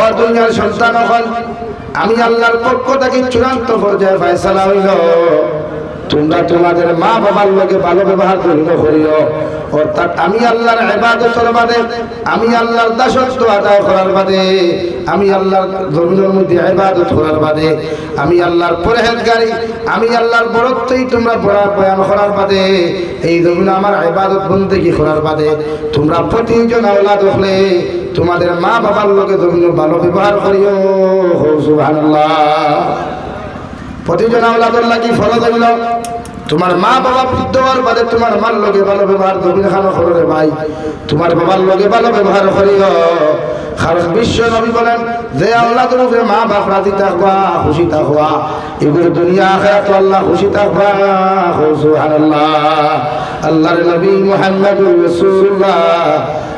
ও দুনিয়ার সন্তান হল আমি আল্লাহর পক্ষ থেকে চূড়ান্ত পর্যায়ে ফয়সালা হইল। তোমরা তোমাদের মা বাবার লোকে ভালো ব্যবহার করিল করিও অর্থাৎ আমি আল্লাহর ইবাদতের বাদে, আমি আল্লাহর দাসত্ব আদায় করার বাদে, আমি আল্লাহর জমিনের মধ্যে ইবাদত করার বাদে, আমি আল্লাহর পরহেজগারি, আমি আল্লাহর বড়ত্বই তোমরা পড়া বয়ান করার বাদে, এই জমিন আমার ইবাদত বন্দেগি করার বাদে। তোমরা প্রতিজন আওলাদ হলে তোমাদের মা বাবার লোকে জমিন ভালো ব্যবহার করিও। সুবহানাল্লাহ। প্রতিজন আওলাদুল লাগি ফরজ হইল তোমার মা বাবা বৃদ্ধ হওয়ার বাদে তোমার মার লগে ভালো ব্যবহার জমিন খানো করো রে ভাই। তোমার বাবার লগে ভালো ব্যবহার করিও। কারণ বিশ্ব নবী বলেন যে মা বাপ রাজি থাকবা খুশি থাকবা এগুলো দুনিয়া আখিরাত আল্লাহ খুশি থাকবা। সুবহানাল্লাহ। আল্লাহর নবী মুহাম্মদুর রাসূলুল্লাহ।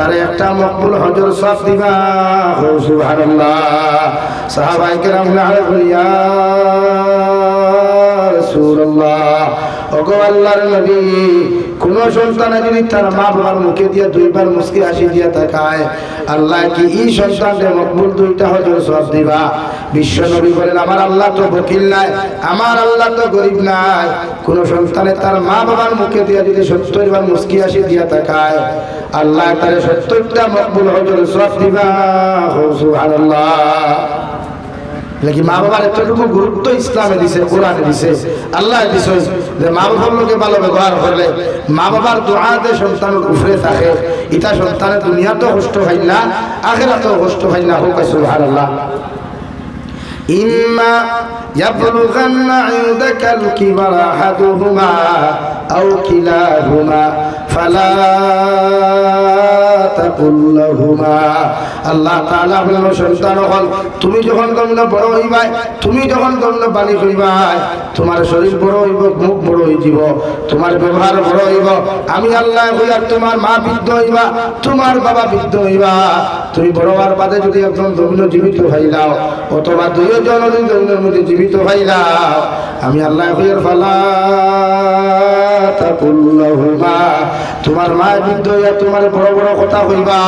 তারে একটা মকবুল হজর সব দিবা। সুবহানাল্লাহ। সাহাবায়ে কেরাম নারে বলিয়া রাসূলুল্লাহ, ওগো আল্লাহর নবী কোন সন্তান যদি তার মা বাবার মুখে দিয়ে দুইবার মুসকে হাসি দিয়া তাকায়, আল্লাহ কি এই সন্তানকে মকবুল দুইটা হজর সব দিবা? বিশ্ব নবী বলেন, আমার আল্লাহ তো বকিল নাই, আমার আল্লাহ তো গরিব নাই। কোন সন্তানে তার মা বাবার মুখে দিয়ে যদি সত্তর বার মুসকি হাসি দিয়া তাকায়, আল্লাহ তার সত্তরটা মকবুল হজর সব দিবা। সুবহানাল্লাহ। নাকি মা বাবার এতটুকু গুরুত্ব ইসলামে দিছে কোরআনে দিছে আল্লাহ দিছে যে মা বাবার লোকে ভালো ব্যবহার করলে মা বাবার দোয়াতে সন্তানের উফরে থাকে ইটা সন্তানের দুনিয়া তো কষ্ট হয় না আখেরা তো কষ্ট হয় না হোক সুবহানাল্লাহ إما يبلغن عندك الكبر أحدهما أو كلاهما فلا তোমার শরীর বড় হইব, মুখ বড় হইব, তোমার ব্যবহার বড় হইব, আমি আল্লাহ হইয়া তোমার মা বৃদ্ধ হইবা, তোমার বাবা বৃদ্ধ হইবা। তুমি বড় হওয়ার বাদে যদি একজন ধর্মীয় জীবিত হইলাও, অথবা দুইজন ধর্মীয় মধ্যে জীবিত হইলাও, আমি আল্লাহ হইয়ার ফালা তোমার মা বৃদ্ধ হইয়া তোমার বড় বড় কথা হইবা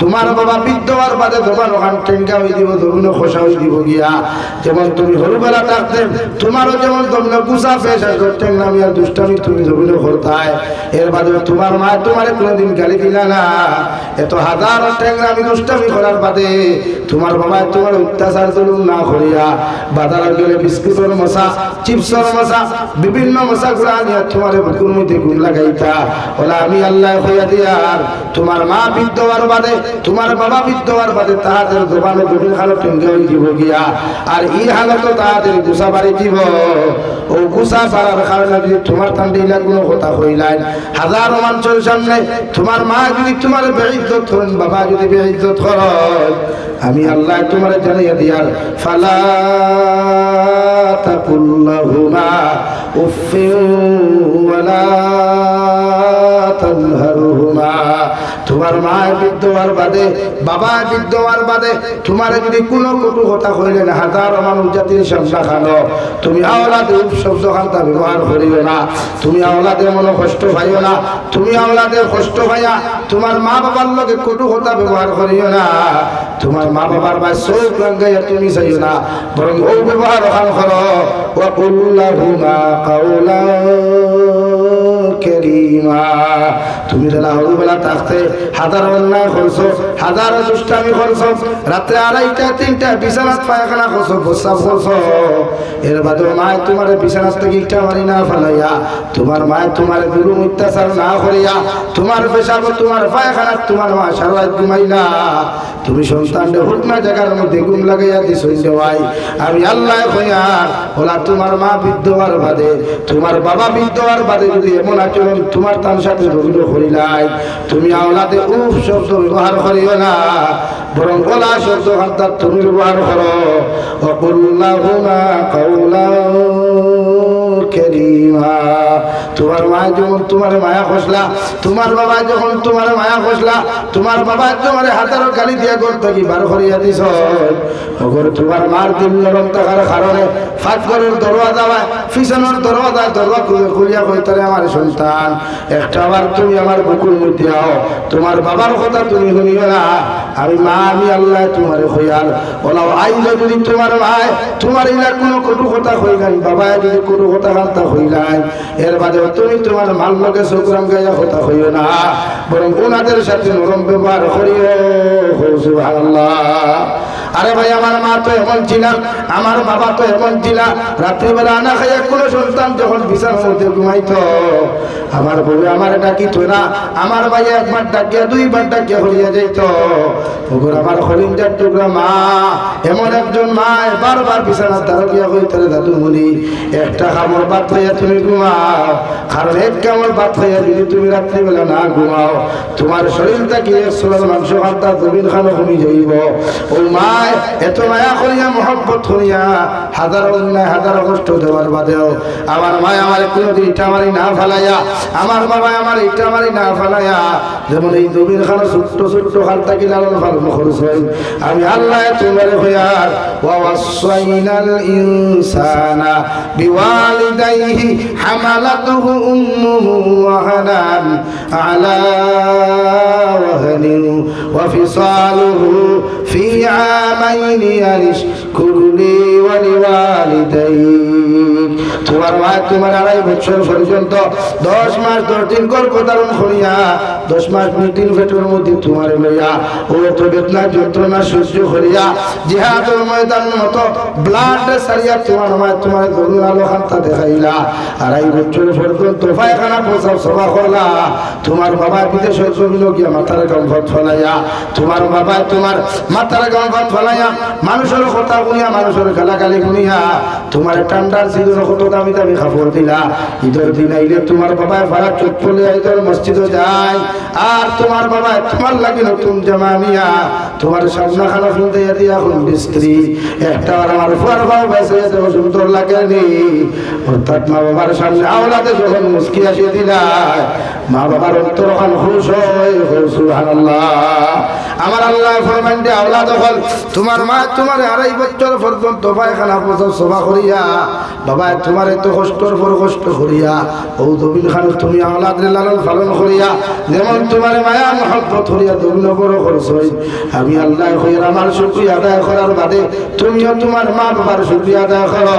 তোমার বাবা বৃদ্ধ হওয়ার বাদে তোমার ওখান টেঙ্কা হয়ে দিব তুমি খোসা হয়ে দিব গিয়া। যেমন তুমি হরুবেলা থাকতে, তোমারও যেমন তোমরা গুসা পেশ আর টেঙ্গামি আর দুষ্টামি তুমি জমিনে করতায় এর বাদে তোমার মা তোমার কোনোদিন গালি দিলা না। এত হাজার টেঙ্গামি দুষ্টামি করার বাদে তোমার বাবা তোমার অত্যাচার জলুম না করিয়া বাজারে গেলে বিস্কুটের মশা, চিপসের মশা, বিভিন্ন মশা গুলা নিয়ে তোমার বুকুর মধ্যে গুণ লাগাইতা। ওলা আমি আল্লাহ হইয়া দিয়ার, তোমার মা বৃদ্ধ হওয়ার বাদে, তোমার বাবা বৃদ্ধ হওয়ার বাদে তাহাদের দোকানে জমিন হালো টেঙ্গে হয়ে গিয়া। আর এই হালত তাহাদের গুসা বাড়ি দিব। ও গুসা পাড়ার কারণে যদি তোমার তান্ডিলা কোনো কথা হইলাই হাজার মানুষের সামনে, তোমার মা যদি তোমার বেইজ্জত করেন বাবা যদি বেইজ্জত করেন আমি আল্লাহ তোমার জানিয়ে দিয়ার। ফালা তাকুল্লাহুমা উফিউ ওয়ালা তানহারুহুমা। তোমার মা বৃদ্ধ হওয়ার বাদে বাবা বৃদ্ধ হওয়ার বাদে তোমার যদি কোনো কটু কথা কইলে না, হাজার মানুষ জাতির সামনা খানো তুমি আওলাদে শব্দ খান্তা ব্যবহার করিও না, তুমি আওলাদে মনে কষ্ট পাইও না, তুমি আওলাদে কষ্ট পাইয়া তোমার মা বাবার লগে কটু কথা ব্যবহার করিও না, তোমার মা বাবার বা চোখ রাঙ্গাইয়া তুমি চাইও না, বরং ও ব্যবহার ওখান করো। ওয়াকুল্লাহুমা কাউলা। তুমি হাজার অন্যায় করছ, হাজার দুষ্টামি করছ আড়াইটা, তিনটা, বিছানাত পায়খানা করছ, প্রস্রাব করছ। এর বাদে তোমার বিছানাত থেকে ইটা মারি না ফেলাইয়া, তোমার তোমার গুরু অত্যাচার না করিয়া, তোমার পেশাব, তোমার পায়খানা, তোমার মা সারা তুমি সন্তানটা হুট না জায়গার মধ্যে গুম লাগাইয়া দিছ ভাই। আমি আল্লাহ কইয়া ওলা তোমার মা বৃদ্ধ বাদে, তোমার বাবা বৃদ্ধ বাদে যদি এমন আচরণ তোমার তার সাথে রবিল করিলাই তুমি আওলাদে উফ শব্দ ব্যবহার করিও না, বরং গলা শব্দ হাত তুমি ব্যবহার করো। অকুল্লাহুমা কাউলা তোমার মা যখন তোমার মায়া খসলা, তোমার বাবা যখন তোমার মায়া খসলা, তোমার বাবা তোমার হাতের গালি দিয়া কি বার করিয়া ওগর তোমার মার নরম থাকার কারণে দরওয়াজা খুলিয়া কইতারে আমার সন্তান, একটা বার তুমি আমার বুকুর মধ্যে আও। তোমার বাবার কথা তুমি শুনিও না। আমি মা, আমি আল্লাহ তোমার হইয়াল ওলাও আইলে যদি তোমার ভাই তোমার ইলা কোনো কটু কথা হইলেন বাবা যদি কোনো কথা বার্তা নাই। এর বাদে তুমি তোমার মাল লোকে সুগ্রাম গাইয়া হতা হইও না। বরং ওনাদের সাথে নরম ব্যবহার করিও। সুবহানাল্লাহ। আরে ভাই, আমার মা তো এমন ছিল, আমার বাবা তো এমন ছিল। রাত্রিবেলা না খাইয়া কোনো সন্তান যখন বিছানার মধ্যে ঘুমাইতো, আমার বউ আমার ডাকিত না, আমার ভাই একবার ডাকিয়া, দুইবার ডাকিয়া হইয়া যাইত। ওগুলো আমার হরিণজার টুকরা মা, এমন একজন মা, বারবার বিছানার দ্বারা গিয়া হইতে দাদু মুনি একটা কামড় বাদ হইয়া তুমি ঘুমাও, কারণ এক কামড় বাদ হইয়া যদি তুমি রাত্রিবেলা না ঘুমাও, তোমার শরীরটা কি এক সোলার মাংস খান্তা জমিন খানো কমি যাইব? ও মায় এত মায়া মহব্বত করিয়া হাজারো অন্যায় হাজারো আমার ইটা মারি না ফেলাইয়া, আমার বাবা আমার ইটা মারি না ফেলাইয়া, যেমন এই জমিন খানো ছোট্ট ছোট্ট খালটা কি লালন পালন করছেন। আমি আল্লাহ তোমার হইয়ার ওয়াসাইনাল ইনসানা বিওয়ালিদাইহি হামালাতুহু উম্মুহু ওয়াহানান আলা ওয়াহনিন ওয়াফিসালুহু ফি আমাইন খুব তোমার মা, তোমার আড়াই বছর পর্যন্ত দশ মাস দশ দিন করিয়া, দশ মাস দিন পেটের মধ্যে তোমার লইয়া ও তো বেদনা, যন্ত্রণা সহ্য করিয়া, জিহাদর ময়দান ব্লাড সারিয়া তোমার মা, তোমার করুণ আলো দেখাইলা। আড়াই বছর পর্যন্ত পায়খানা সভা করলা। তোমার বাবা বিদেশের জমিন গিয়া মাথার গম্ভত ফলাইয়া, তোমার বাবা, তোমার মাথার গম্ভত ফলাইয়া, মানুষের কথা শুনিয়া মানুষের গালাগালি শুনিয়া তোমার ঠান্ডার সিজন কত দামি দামি কাপড় দিলা। ঈদের দিন আইলে তোমার বাবা ভাড়া পড়লে ঈদের মসজিদে যায়। আর তোমার বাবা তোমার লাগে নতুন জামা নিয়া তোমার সামনা খানা শুনতে দিয়া এখন স্ত্রী একটা আমার ফুয়ার বাবা বেসে দেব সুন্দর লাগেনি। অর্থাৎ মা বাবার সামনে আওলাদে যখন মুস্কি আসিয়ে দিলা মা বাবার অন্তর খান খুশ হয় সুবহানাল্লাহ। আমার আল্লাহ ফরমান যে আওলাদ হল, তোমার মা তোমার আড়াই বছর পর্যন্ত পায়খানা পর্যন্ত সভা করিয়া বাবা তোমার এত কষ্টর পর কষ্ট করিয়া ও দবিন খান তুমি আমলাদ লালন পালন করিয়া, যেমন তোমার মায়া মহব্বত করিয়া দবিন বড় করছ আমি আল্লাহ হইয়ার আমার শুক্রিয়া আদায় করার বাদে তুমিও তোমার মা বাবার শুক্রিয়া আদায় করো।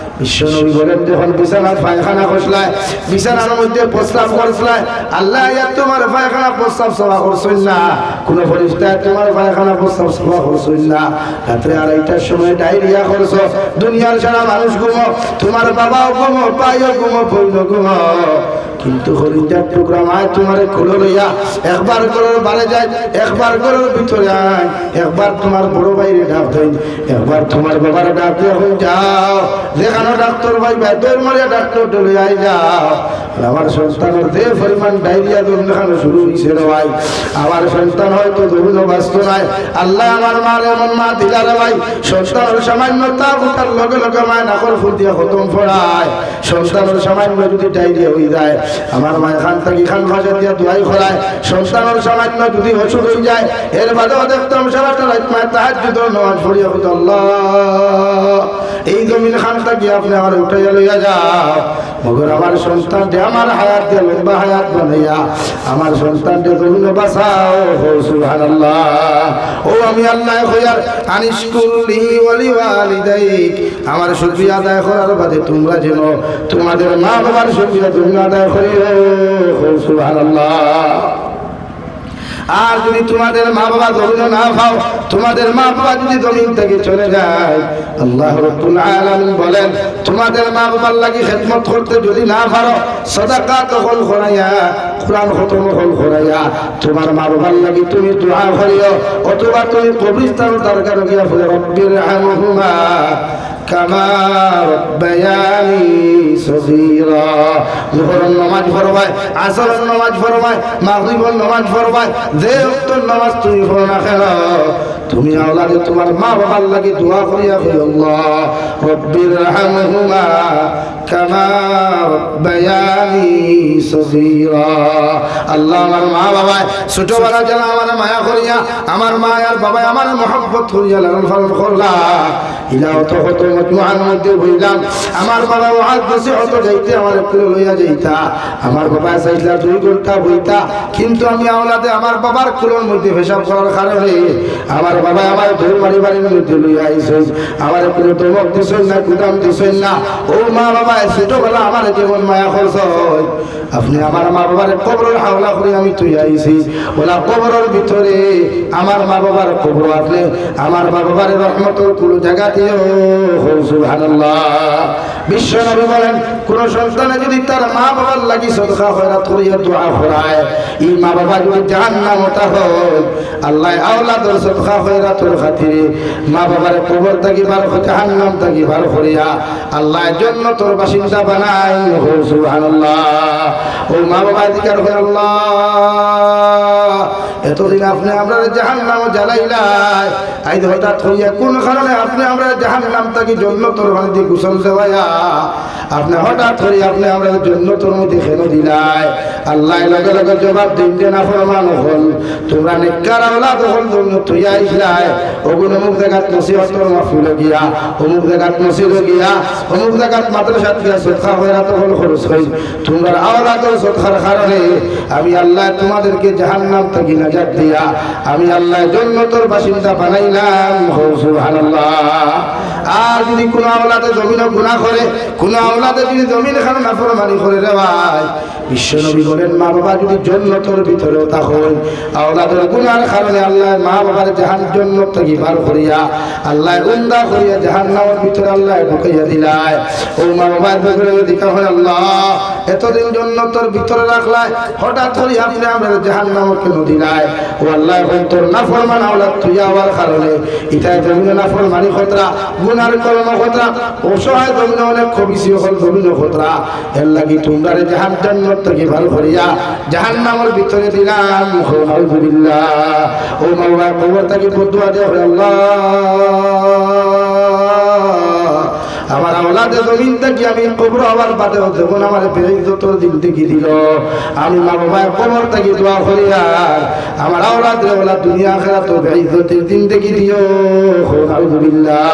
বিশ্বনবী বলেন যখন বিছানার পায়খানা খসলায় বিছানার মধ্যে প্রস্তাব করছলায় আল্লাহ ইয়া তোমার পায়খানা প্রস্তাব সভা করছেন না। কোন ফরিস্তায় তোমার পায়খানা প্রস্তাব সভা করছেন না। রাত্রে আড়াইটার সময় ডায়রিয়া করছ, দুনিয়ার সারা মানুষ ঘুমো, তোমার বাবাও ঘুমো পাইও ঘুমো বইন ঘুমো। কিন্তু হরিণটার টুকরা মায় তোমার খুলে লইয়া, একবার করার বারে যায়, একবার করার ভিতরে আয়, একবার তোমার বড় বাইরে ডাক দেয়, একবার তোমার বাবার ডাক দেওয়া হয়ে যাও, যেখানে ডাক্তার ভাই ব্যাটের মারিয়া ডাক্তার ডলে যাও। আমার সন্তানের যে পরিমাণ ডায়রিয়া দেখানো শুরু হয়েছে রে ভাই। আমার সন্তান হয়তো দৌড় বাঁচত নাই আল্লাহ আমার মার এমন মা দিলা রে ভাই। সন্তানের সামান্য তা উঠার লগে লগে মায় নাকর ফুল দিয়ে খতম ফড়ায়। সন্তানের সামান্য যদি ডায়রিয়া হয়ে যায়, আমার মা এখান থেকে খান ভাজা দিয়া দোয়াই খোলায় সন্তানের সামান্য যদি অসুখ হয়ে যায়, এর বাদেও দেখতাম সারাটা রাত মায়ের তাহার যদি নামাজ পড়িয়া হতো আল্লাহ। এই জমিন খান থাকি আপনি আমার উঠাইয়া লইয়া যাও। মগর আমার সন্তানটি আমার হায়াত দিয়ে লম্বা হায়াত বানাইয়া আমার সন্তানটি জমিন বাঁচাও। সুবহানাল্লাহ। ও আমি আল্লাহ হইয়ার আনিশকুল্লি ওয়ালি ওয়ালিদাইক। আমার শুকরিয়া আদায় করার বাদে তোমরা যেন তোমাদের মা বাবার শুকরিয়া তুমি আদায় করিও। সুবহানাল্লাহ। আর যদি তোমাদের মা বাবা জমিনে না পাও তোমাদের মা বাবা যদি জমিন থেকে চলে যায়, আল্লাহ বলেন, তোমাদের মা বাবার লাগি খেদমত করতে যদি না পারো সদাকা তখন করাইয়া কোরআন খতম হল করাইয়া তোমার মা বাবার লাগি তুমি দোয়া করিও, অথবা তুমি কবরিস্তান দরকার গিয়া বলে রব্বির কামা রব্বায়ানি সগীরা। জোহরের নামাজ পড়বায়, আসরের নামাজ পড়বায়, মাগরিবের নামাজ পড়বায় যে উত্তর নামাজ তুমি পড়ো না তুমি আওলাদে তোমার মা বাবার লাগি দোয়া করিয়া কই আল্লাহ। রব্বির রহমহুমা কামা রব্বায়ানি সগীরা। আল্লাহ আমার মা বাবা ছোটবেলা যারা আমার মায়া করিয়া, আমার মা আর বাবা আমার মহব্বত করিয়া লালন পালন করলা। ইলা আমার বাবা বাবার কুলোর মধ্যে করার কারণে আমার বাবা আমার ধর বাড়ির মধ্যে লইয়া আমার না দিছেন না। ও মা বাবা ছোটবেলা আমার যেমন মায়া খরচ আপনি আমার মা বাবার কবরের হাওলা করে আমি তুই আইছি। ওলা কবরের ভিতরে আমার মা বাবার কবর আপনি আমার মা বাবার রহমতর কোনো জায়গা দিও। সুবহানাল্লাহ। বিশ্ব নবী বলেন যদি তার মা বাবার লাগি সদকা খয়রাত করিয়া দোয়া করায় এই মা বাবা যদি জাহান্নাম হতা হয়, আল্লাহ আওলাদর সদকা খয়রাতর খাতিরে। মা বাবার কবর থাকি বার জাহান্নাম থাকি বার করিয়া আল্লাহ জন্য তোর বাসিন্দা বানাই সুবহানাল্লাহ। ও মা বাবা দিকার হয় আল্লাহ। এতদিন আপনি আমরা জাহান নাম জ্বালাইলাই। আই হঠাৎ হইয়া কোন কারণে আপনি আমরা জাহান নাম থাকি জন্য তোর মধ্যে গুসল দেওয়াইয়া আপনি হঠাৎ করি আপনি আমরা জন্য তোর মধ্যে ফেলে দিলাই। আল্লাহ লগে লগে জবাব দিন যে না ফরমান হল তোমরা নেকার আওলা তখন জন্য তুই আইসলাই ওগুলো অমুক জায়গাত নসিহতর মাহফিল গিয়া। অমুক জায়গাত নসিল গিয়া। অমুক জায়গাত মাদ্রাসাত গিয়া সৎকা হয়ে তখন খরচ হই। তোমরা আওলা তোর সৎকার কারণে আমি আল্লাহ তোমাদেরকে জাহান্নাম থেকে নাজাত দিয়া। আমি আল্লাহ জন্য তোর বাসিন্দা বানাইলাম। সুবহানাল্লাহ। আর যদি কোনো আওলাদে জমিনে গুনাহ করে, কোনো আওলাদে যদি জমিন এখানে নাফরমানি করে রে ভাই বিশ্বনবী বলেন মা বাবা যদি জন্নতর ভিতরেও তখন আওলাদের গুনার কারণে আল্লাহ মা বাবার জাহান জন্নত থেকে বার করিয়া আল্লাহ উন্দা করিয়া জাহান নামের ভিতরে আল্লাহ ঢুকাইয়া দিলায়। ও মা বাবার ভিতরে দিকা হয়, আল্লাহ, এতদিন জন্নতর ভিতরে রাখলাই হঠাৎ করে আপনি আমরা জাহান নামক কেন দিলাই ও আল্লাহ তোর নাফরমান আওলাদ তুই আবার কারণে ইটাই জমিনে নাফরমানি খতরা গুনার কর্ম খতরা অসহায় জমিনে অনেক কবিসি হল খতরা এর লাগি তোমরা জাহান জান্নাত থেকে ভালো করিয়া জাহান নামের ভিতরে দিলাম। আলহামদুলিল্লাহ। ও মাওলা কবর থেকে বদুয়া দে আল্লাহ। আমার আওলাদে জমিন থেকে আমি কবর আবার বাদে যখন আমার বেইজ্জত দিন থেকে দিল, আমি মা বাবা কবর থেকে দোয়া করি, আর আমার আওলাদ ওলা দুনিয়া খেলা তো বেইজ্জতের দিন থেকে দিও আলহামদুলিল্লাহ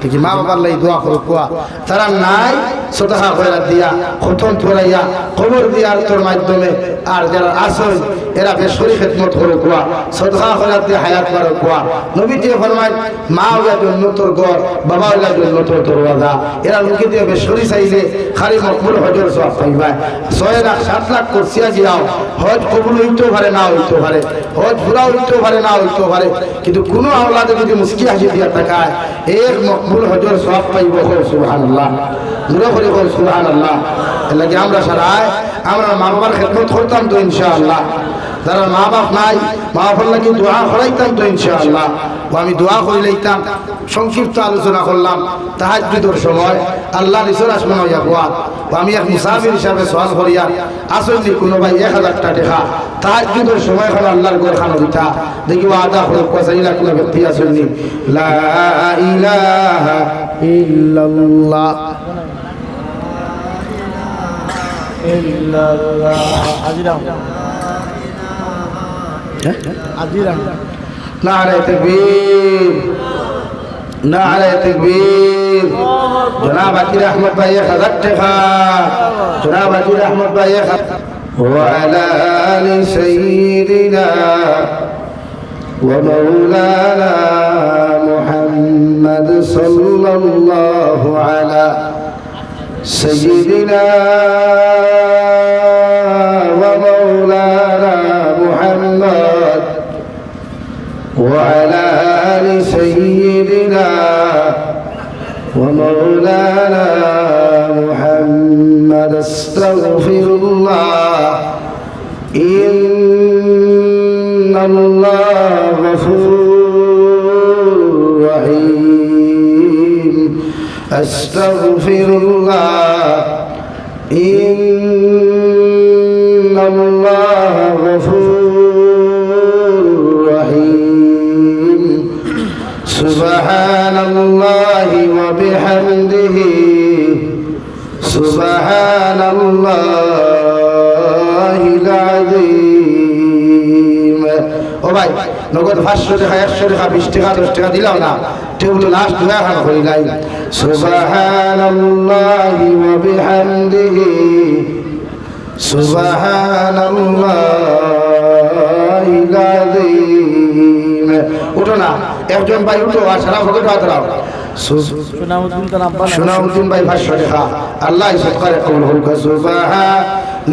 দেখি মা বাবার লাই দোয়া করো, কোয়া। তারা নাই সদহা কইরা দিয়া খতম পড়াইয়া খবর দিয়ার তোর মাধ্যমে আর যারা আসল এরা বেসরি খেদমত করে, কোয়া। সদহা কইরা দিয়ে হায়াত করে, কোয়া। নবী দিয়ে ফরমায় মা ওলা জন্য তোর ঘর বাবা ওলা জন্য তোর দরওয়াজা। এরা লোকে দিয়ে বেসরি চাইলে খালি মকবুল হজর সব পাইবা ছয় লাখ, সাত লাখ করছিয়া গিয়াও হজ কবুল হইতেও পারে না হইতেও পারে। হজ পুরা হইতেও পারে না হইতেও পারে। কিন্তু কোনো আওলাদে যদি মুস্কি হাসি দিয়া টাকায় এর মকবুল হজর সব পাইব সুহান আল্লাহ দূরে করে বল সুহান আল্লাহ এর লাগে আমরা সারায়, আমরা মা বাবার খেদমত করতাম তো ইনশাআল্লাহ। যারা মা বাপ নাই, মা বাবার লাগে দোয়া করাইতাম তো ইনশাআল্লাহ। আমি দোয়া করে লইতাম, সংক্ষিপ্ত আলোচনা করলাম তাহাজুদর সময়, আল্লাহ নিসর আসমান হইয়া গোয়া। আমি এক মুসাফির হিসাবে সওয়াল করিয়া আসলে কোনো ভাই এক হাজার টাকা তাহাজুদর সময় হলো আল্লাহর গোর খানো দিতা। দেখি আদা হলো কসাইলা কোনো ব্যক্তি আসেননি লা ইলাহা ইল্লাল্লাহ। নারে তকবীর নারে তকবীর জনাব আকির আহমদ ভাই এক হাজার টাকা জনাব আকির আহমদ ভাই এক وعلى آل سيدنا ومولانا محمد صلى الله على سيدنا ومولانا وعلى آل سيدنا ومولانا محمد استغفر الله. إن الله غفور رحيم. أستغفر الله. إن وبحمده سبحان الله العظيم ও ভাই নগদ পাঁচশো টাকা একশো টাকা বিশ টাকা দশ টাকা দিলাম না টেবিল লাস্ট দুই হাজার করি নাই সুবাহান আল্লাহি ওয়া বিহামদিহি সুবাহান আল্লাহিল আযীম উঠো না একজন ভাই উঠো আর সারা ভগত হাত দাও সুনাউদ্দিন ভাই ভাষ্য লেখা আল্লাহ সৎকারে কবুল হোক সুবহানাল্লাহি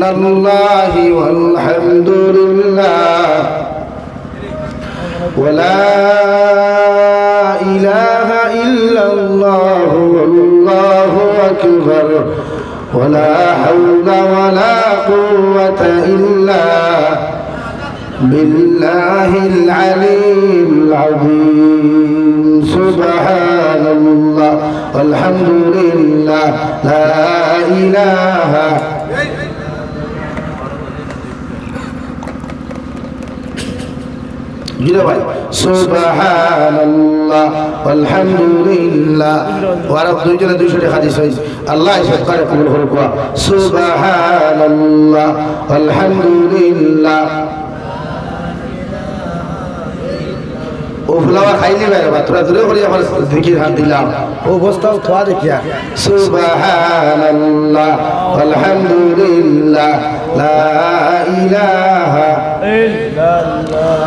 ওয়ালহামদুলিল্লাহ ولا إله إلا الله والله أكبر ولا حول ولا قوة إلا بالله العلي العظيم سبحان الله والحمد لله لا إله سبحان الله والحمد لله ورب دوجنا دوجنا حديث الله يشكر قبول خلقه سبحان الله والحمد لله ও ফুলাওয়া খাইনি বাইরে বা তোরা দূরে করে আমার দিকির হাত দিলাম ও বস্তাও থোয়া দেখিয়া। সুবহানাল্লাহ আলহামদুলিল্লাহ লা ইলাহা ইল্লাল্লাহ।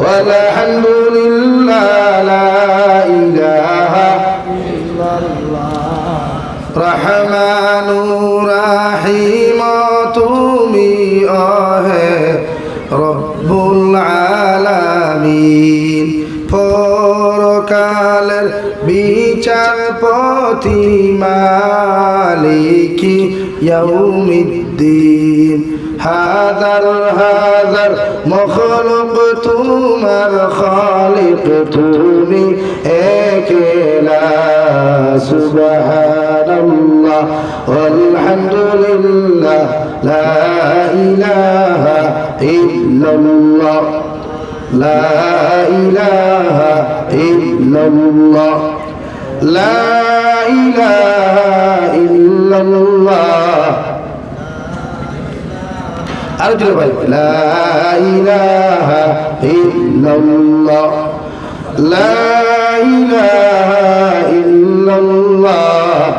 ওয়া আলহামদুলিল্লাহ বিচারপতি মালিকি ইয়াউমিদ্দিন। হাজার হাজার মখলুক তোমার খালিক তুমি একেলা। সুবহানাল্লাহ, আলহামদুলিল্লাহ, লা ইলাহা ইল্লাল্লাহ, লা ইলাহা ইল্লাল্লাহ। লা ইলাহা ইল্লাল্লাহ। আরও জোরে ভাই লা ইলাহা ইল্লাল্লাহ। লা ইলাহা ইল্লাল্লাহ।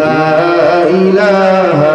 লা ইলাহা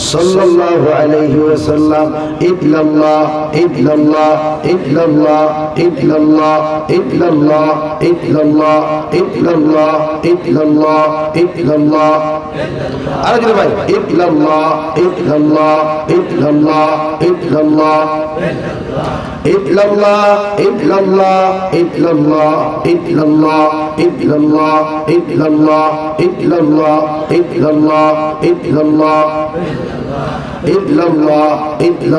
সাল্লাল্লাহু আলাইহি ওয়াসাল্লাম ইল্লাল্লাহ ইল্লাল্লাহ ইল্লাল্লাহ ইল্লাল্লাহ ইল্লাল্লাহ ইল্লাল্লাহ ইল্লাল্লাহ ইল্লাল্লাহ ইল্লাল্লাহ আরও জোরে ভাই ইল্লাল্লাহ ইল্লাল্লাহ ইল্লাল্লাহ ইল্লাল্লাহ ইল্লাল্লাহ ইল্লাল্লাহ ইল্লাল্লাহ ইল্লাল্লাহ ইল্লাল্লাহ ইল্লাল্লাহ ইল্লাল্লাহ ইল্লাল্লাহ ইল্লাল্লাহ ইল্লাল্লাহ ইল্লাল্লাহ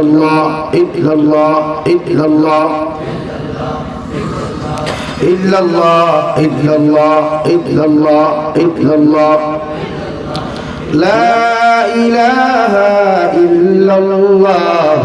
ইল্লাল্লাহ ইল্লাল্লাহ ইল্লাল্লাহ ইল্লাল্লাহ ইল্লাল্লাহ ইল্লাল্লাহ لا إله إلا الله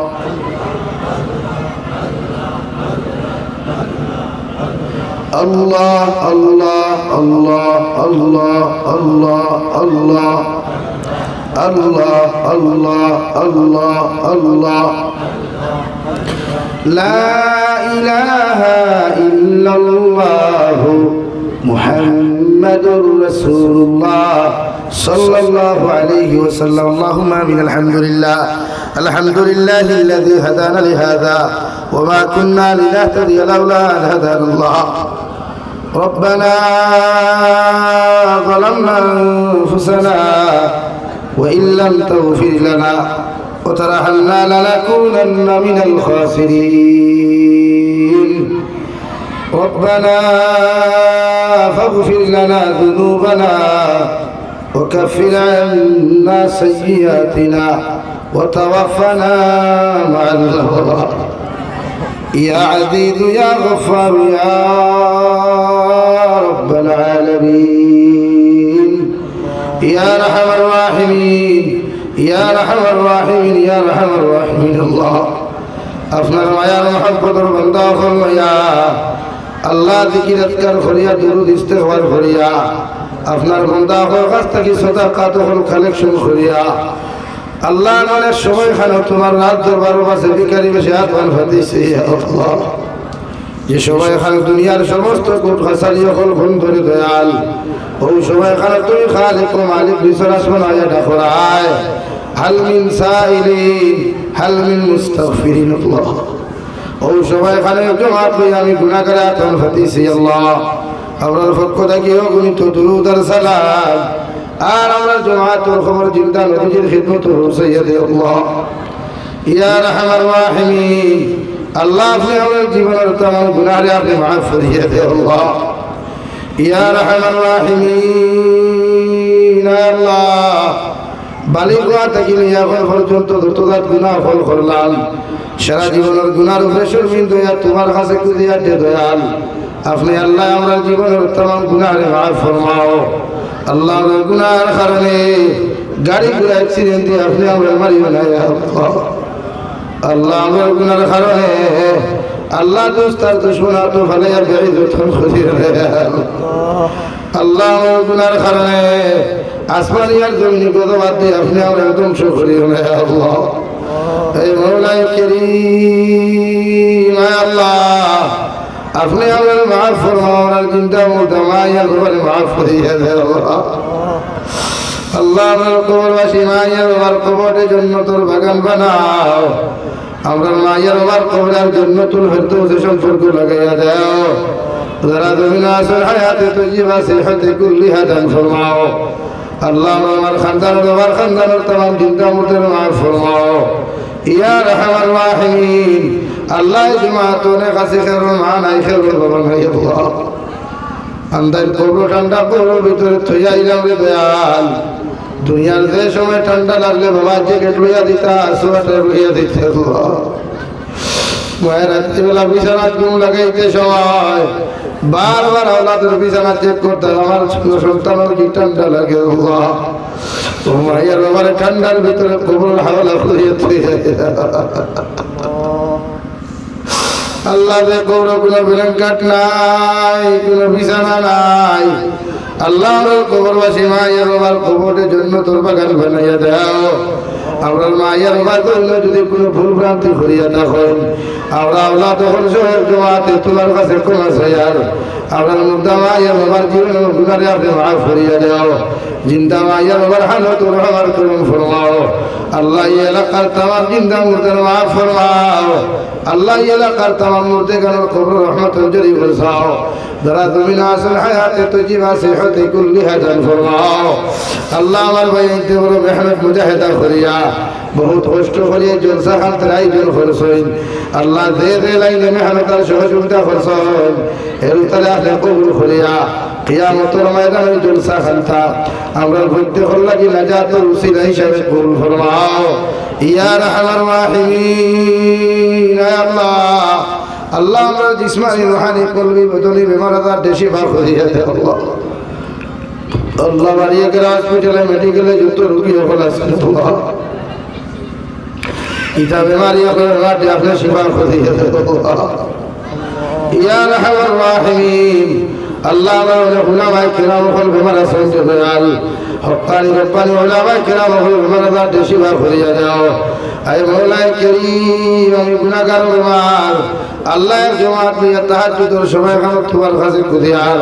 الله الله الله الله الله الله. الله الله الله الله. لا إله إلا الله محمد رسول الله صلى الله عليه وسلم. اللهم آمين. الحمد لله. الحمد لله الذي هدانا لهذا. وما كنا لنهتدي لولا أن هدانا الله. ربنا ظلمنا أنفسنا وإن لم تغفر لنا وترحمنا لنكونن من الخاسرين. ربنا فاغفر لنا ذنوبنا وكفر عنا سيئاتنا وتوفنا مع الأبرار. يا عزيز يا غفار يا رب العالمين يا رحم الراحمين يا رحم الراحمين يا رحم الراحمين الله আপনার মায়ার মহব্বতর বন্ধা ফরমাইয়া আল্লাহ দিকির আজকার করিয়া দুরুদ ইস্তেগফার করিয়া আপনার বন্ধা হওয়ার কাছ থেকে সদাকাত হল কালেকশন করিয়া আল্লাহ অনেক সময় খানো তোমার রাত দরবার কাছে ভিকারি বেশি হাত মান ফাটিছে যে সময় খানে দুনিয়ার সমস্ত কোট খাসারি অকল ধরে দয়াল। ওই সময় খানে তুমি খালিক ও মালিক বিছর আসমান আয়া ডাকরায় হাল মিন সাইলিন, হাল মিন মুস্তাগফিরিন, আল্লাহ। ওই সময় খানে জমাত আমি গুনাহ করে আতন ফাতিছি আল্লাহ। আমরার পক্ষ থেকে অগণিত দুরুদ আর সালাম। আর আমরা জমাতের খবর চিন্তা নবীজির খিদমত সৈয়দে আল্লাহ। ইয়া রহমান রাহিমিন। আল্লাহ আপনি আমার জীবনের তমাম গুনাহরে আপনি মাফ করিয়ে দে আল্লাহ। ইয়া রহমান। রাহিমিন আল্লাহ বালিকা থেকে নিয়ে এখন পর্যন্ত যতদার গুনাহ ফল করলাম, সারা জীবনের গুনার উপরে শর্মিন দয়া তোমার কাছে কুদিয়া দে দয়াল। আপনি আল্লাহ আমরা জীবনের তমাম গুনাহরে মাফ ফরমাও। আল্লাহ আমার গুনার কারণে গাড়ি ঘোড়া অ্যাক্সিডেন্ট দিয়ে আপনি আমরা মারিও না ইয়া আল্লাহ আমার গুনার কারণে আল্লাহ দোস্তার দুশ্মনা তো ভালো আর গাড়ি যখন খুঁজি আল্লাহ আমার গুনার কারণে আসমানি আর জমিনি কত বাদ দিয়ে আপনি আমরা ধ্বংস করি আল্লাহ। এই মৌলাই আয় আল্লাহ। আপনি আমার মাফ ফরমাওয়ার চিন্তা মতো মাইয়া ঘরে মাফ করিয়া দেয় আল্লাহ। আমার কবরবাসী মাইয়ার বাবার কবরের জন্য তোর বাগান বানাও। আমরা মাইয়ার বাবার কবরের জন্য তোর হয়তো সম্পর্ক লাগাইয়া দাও। যারা জমিন আসর হায়াতে তো জীবা সে হাতে কুল্লি হাদান ফরমাও। আল্লাহ আমার খানদান বাবার খানদানের তাম চিন্তা মতের মা ফরমাও। ইয়া রহমান রাহিমিন। আল্লাহ জমাত অনেক আছে খের মা নাই নাই আন্দার কবর ঠান্ডা কবর ভিতরে থই আইলাম রে দয়াল। দুনিয়ার যে সময় ঠান্ডা লাগলে বাবা জ্যাকেট লইয়া দিতা, সোয়েটার লইয়া দিতে মায়ের রাত্রিবেলা বিছানা ঘুম লাগাইতে সময় বারবার আওলাদের বিছানা চেক করতে আমার সন্তানের কি ঠান্ডা লাগে ও মায়ের ঠান্ডার ভিতরে কবর হাওলা করিয়ে আল্লাহ দে কৌর কোনো ব্ল্যাঙ্কেট নাই, কোনো বিছানা নাই। আল্লাহ কবরবাসী মায়ের বাবার কবরের জন্য তোর বাগান বানাইয়া দাও। আমরা মায়ের জন্য যদি কোনো ভুল ভ্রান্তি করিয়া থাকেন আমরা আল্লাহ তখন জমাতে তোমার কাছে ক্ষমা চাইয়ার আমরা মুদ্দা মায়ের বাবার জীবন আপনি মাফ করিয়া দাও। জিন্দা মায়ের বাবার হানো তোর আমার করুন ফরমাও আল্লাহ এই এলাকার তামার জিন্দা মুর্দার মাফ ফরমাও। আল্লাহ এই এলাকার তামার মুর্দে গান কবর রহমত জরি বসাও যারা তুমি না আসল হায়াতে তো জীবা সে কুল্লি হাজান ফরমাও। আল্লাহ আমার ভাই বড় মেহনত মুজাহেদা করিয়া বহুত কষ্ট করিয়া জলসা খান তারাই জল করছেন আল্লাহ দে দে লাইনে মেহনত আর সহযোগিতা করছেন, এর উত্তরে আপনি কবুল করিয়া কিয়ামতের ময়দানে জলসা খানতা আমরা ভর্তি হল লাগি নাজাতের উসিলা হিসাবে কবুল ফরমাও। ইয়া রাহমার রাহিমিন আয় আল্লাহ আল্লাহ আমরা জিসমানি, রুহানি, কলবি বদলি বেমার আজার দেশি ভাগ করিয়া দে আল্লাহ। আল্লাহ বাড়িয়ে গেলে হসপিটালে মেডিকেলে যত রুগী সকল আছে আল্লাহ ইটা বেমারি সকল রাতে আপনার সেবা করিয়া দে আল্লাহ ইয়া রাহমার রাহিমিন। আল্লাহ আমার উলামায়ে কিরাম সকল বেমার আছেন দয়াল হকানি রব্বানি উলামায়ে কিরাম সকল বেমার দেশি ভাগ করিয়া দাও আয় মৌলায় করিম, আমি গুনাহগার বেমার। আল্লাহর জমাত নিয়ে তাহাজ্জুদের সময় খান তোমার কাছে খুদিয়ার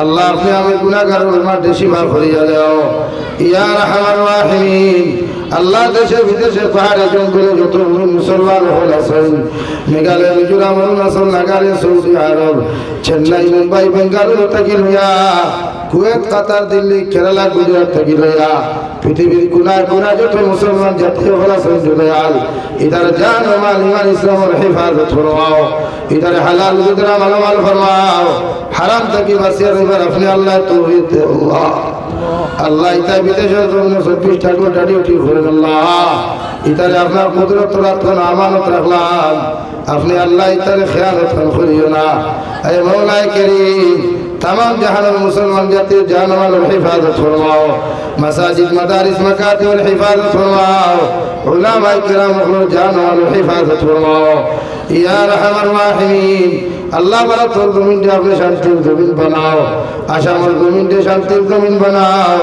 আল্লাহ আপনি আমি গুনাহগার বেমার দেশি ভাগ করিয়া দাও ইয়া রাহমার রাহিমিন। আল্লাহ দেশে, বিদেশে, পাহাড়ে, জঙ্গলে যত মুসলমান হল আছেন, মেঘালয়, মিজোরাম, অরুণাচল, নাগাল্যান্ড, সৌদি আরব, চেন্নাই, মুম্বাই, বেঙ্গালুরু থেকে লইয়া, কুয়েত, কাতার, দিল্লি, কেরালা, গুজরাট থেকে লইয়া, পৃথিবীর কোনায় কোনায় যত মুসলমান জাতীয় হল আছেন জুলেয়াল ইধার জান মাল, ইমান, ইসলামের হেফাজত ফরমাও ইধার হালাল গুজরা মালামাল ফরমাও, হারাম থেকে বাঁচিয়ে রইবার আপনি আল্লাহ তৌহিদ আল্লাহ। আল্লাহ ইতা বিদেশের জন্য চব্বিশ ঠাকুর ডাডি উঠি আল্লাহ ইতারে আপনার কুদরত রাখুন, আমানত রাখলাম। আপনি আল্লাহ ইতারে খেয়ালত করিও না। এই মৌলায় করিম তাম জাহানের মুসলমান জাতির জানমালের হেফাজত ফরমাও। মাসাজিদ, মাদারিস মাকাতিবের হেফাজত ফরমাও। উলামায়ে কিরাম জানমালের হেফাজত ফরমাও। ইয়া রাহিমিন আল্লাহ বলা তোর জমিনটা আপনি শান্তির জমিন বানাও। আসামের জমিনটা শান্তির জমিন বানাও।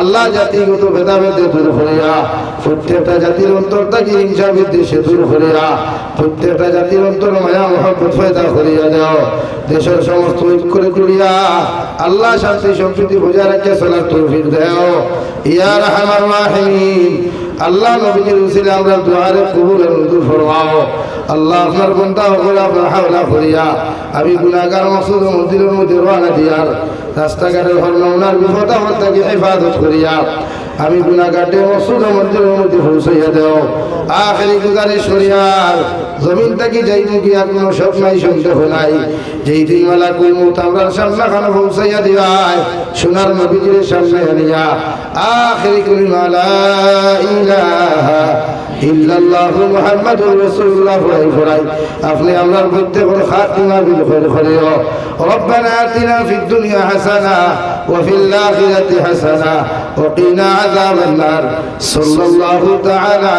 আল্লাহ জাতিগত ভেদাভেদে দূর করিয়া প্রত্যেকটা জাতির অন্তর থেকে হিংসা বিদ্বেষে দূর করিয়া প্রত্যেকটা জাতির অন্তর মায়া মহব্বত ফয়দা করিয়া যাও। দেশের সমস্ত ঐক্যরে জুড়িয়া আল্লাহ শান্তি সম্প্রীতি বজায় রাখিয়া চলার তৌফিক দেও। ইয়া রাহমার রাহিমিন। আল্লাহ নবীজির উসিলে আমরা দুয়ারে কবুল মঞ্জুর ফরমাও আল্লাহ আপনার বন্ধা হলে আপনার হাওলা করিয়া আমি গুণাগার মসুদ মন্দিরের মধ্যে রওনা দিয়ার। রাস্তাঘাটে ঘর ওনার বিপদ আমার তাকে হেফাজত করিয়া। আমি গুণাঘাটে মাসুদ মন্দিরের মধ্যে পৌঁছাইয়া দেও। আখেরি গুজারি সরিয়ার জমিন থেকে যাই আর কোনো সব নাই, সন্দেহ নাই। যেই দুই মালা কুল মুত আমরা সামনা খানা পৌঁছাইয়া দিয়ায় সোনার নবীজির সামনে আনিয়া, আখেরি কুল মালা ইলাহা ইল্লাল্লাহু মুহাম্মাদুর রাসূলুল্লাহ ফরাই ফরাই আপনি আল্লাহর মধ্যে কোন খাতিমা বিল খৈর খৈর রব্বানা আতিনা ফিদ দুনিয়া হাসানা ওয়া ফিল আখিরাতি হাসানা ওয়া কিনা আযাবান নার সাল্লাল্লাহু তাআলা